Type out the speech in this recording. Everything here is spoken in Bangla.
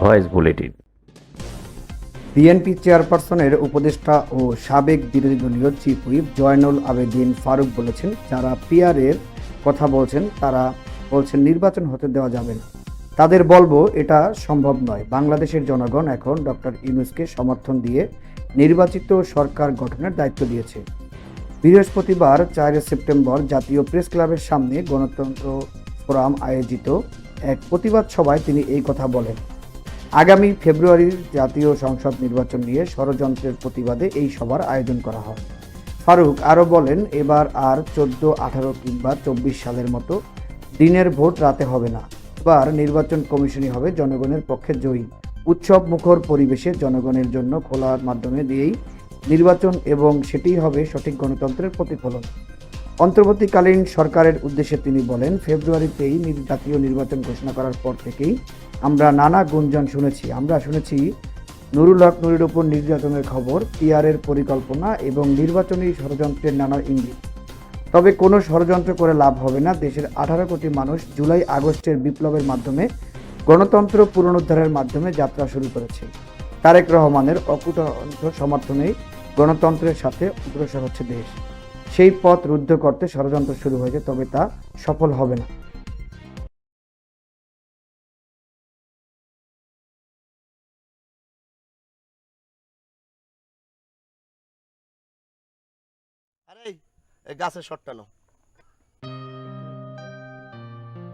Voice bulletin. বিএনপি চেয়ারপারসনের উপদেষ্টা ও সাবেক বিরোধী দলীয় চিফ হুইপ জয়নুল আবেদিন ফারুক বলেছেন, যারা পিআরের কথা বলছেন, তারা বলছেন নির্বাচন হতে দেওয়া যাবে না। তাদের বলব এটা সম্ভব নয়। বাংলাদেশের জনগণ এখন ডক্টর ইউনুসকে সমর্থন দিয়ে নির্বাচিত সরকার গঠনের দায়িত্ব দিয়েছে। বৃহস্পতিবার চার সেপ্টেম্বর জাতীয় প্রেস ক্লাবের সামনে গণতন্ত্র ফোরাম আয়োজিত এক প্রতিবাদ সভায় তিনি এই কথা বলেন। আগামী ফেব্রুয়ারির জাতীয় সংসদ নির্বাচন নিয়ে ষড়যন্ত্রের প্রতিবাদে এই সভার আয়োজন করা হয়। ফারুক আরও বলেন, এবার আর চোদ্দ, আঠারো কিংবা চব্বিশ সালের মতো দিনের ভোট রাতে হবে না। এবার নির্বাচন কমিশনই হবে জনগণের পক্ষে জয়ী। উৎসব মুখর পরিবেশে জনগণের জন্য খোলার মাধ্যমে দিয়েই নির্বাচন এবং সেটিই হবে সঠিক গণতন্ত্রের প্রতিফলন। অন্তর্বর্তীকালীন সরকারের উদ্দেশ্যে তিনি বলেন, ফেব্রুয়ারিতেই জাতীয় নির্বাচন ঘোষণা করার পর থেকেই আমরা নানা গুঞ্জন শুনেছি। আমরা শুনেছি, নুরুল হক নুরির উপর নির্যাতনের খবর পিআরের পরিকল্পনা এবং নির্বাচনী ষড়যন্ত্রের নানা ইঙ্গিত। তবে কোনো ষড়যন্ত্র করে লাভ হবে না। দেশের আঠারো কোটি মানুষ জুলাই আগস্টের বিপ্লবের মাধ্যমে, গণতন্ত্র পুনরুদ্ধারের মাধ্যমে যাত্রা শুরু করেছে। তারেক রহমানের অকুটন্ত সমর্থনেই গণতন্ত্রের সাথে অগ্রসর হচ্ছে দেশ। সেই পথ রুদ্ধ করতে ষড়যন্ত্র শুরু হয়েছে, তবে তা সফল হবে না। গাছের শটটা নাও।